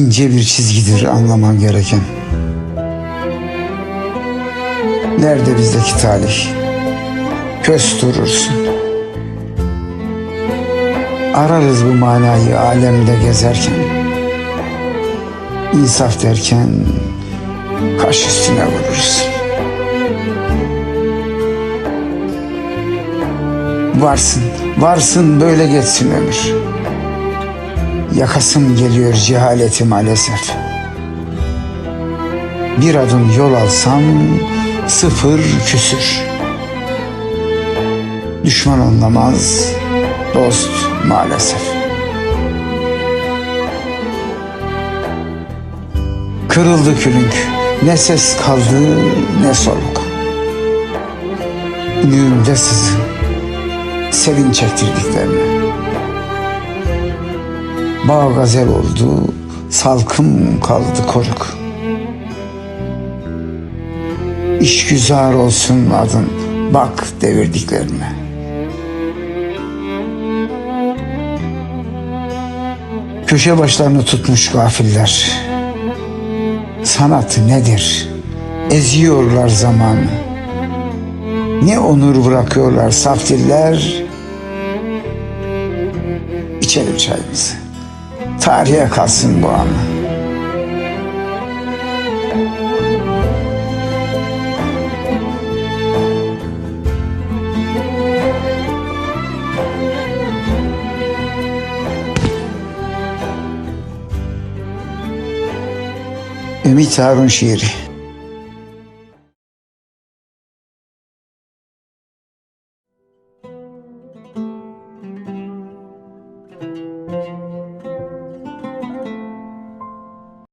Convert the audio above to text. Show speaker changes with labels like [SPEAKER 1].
[SPEAKER 1] ince bir çizgidir anlaman gereken. Nerede bizdeki talih? Kös durursun. Ararız bu manayı alemde gezerken. İnsaf derken kaş üstüne vurursun. Varsın, varsın böyle geçsin ömür. Yakasım geliyor cehaleti maalesef. Bir adım yol alsam sıfır küsür. Düşman anlamaz, dost maalesef. Kırıldı külünk, ne ses kaldı ne soluk. Nüğümde sızı, sevin çektirdiklerine. Bağ gazel oldu, salkım kaldı koruk. İşgüzar olsun adın, bak devirdiklerine. Köşe başlarını tutmuş gafiller. Sanat nedir? Eziyorlar zamanı. Ne onur bırakıyorlar saf diller. İçelim çayımızı. Tarihe kalsın bu anı. Ümit Harun şiiri. thank you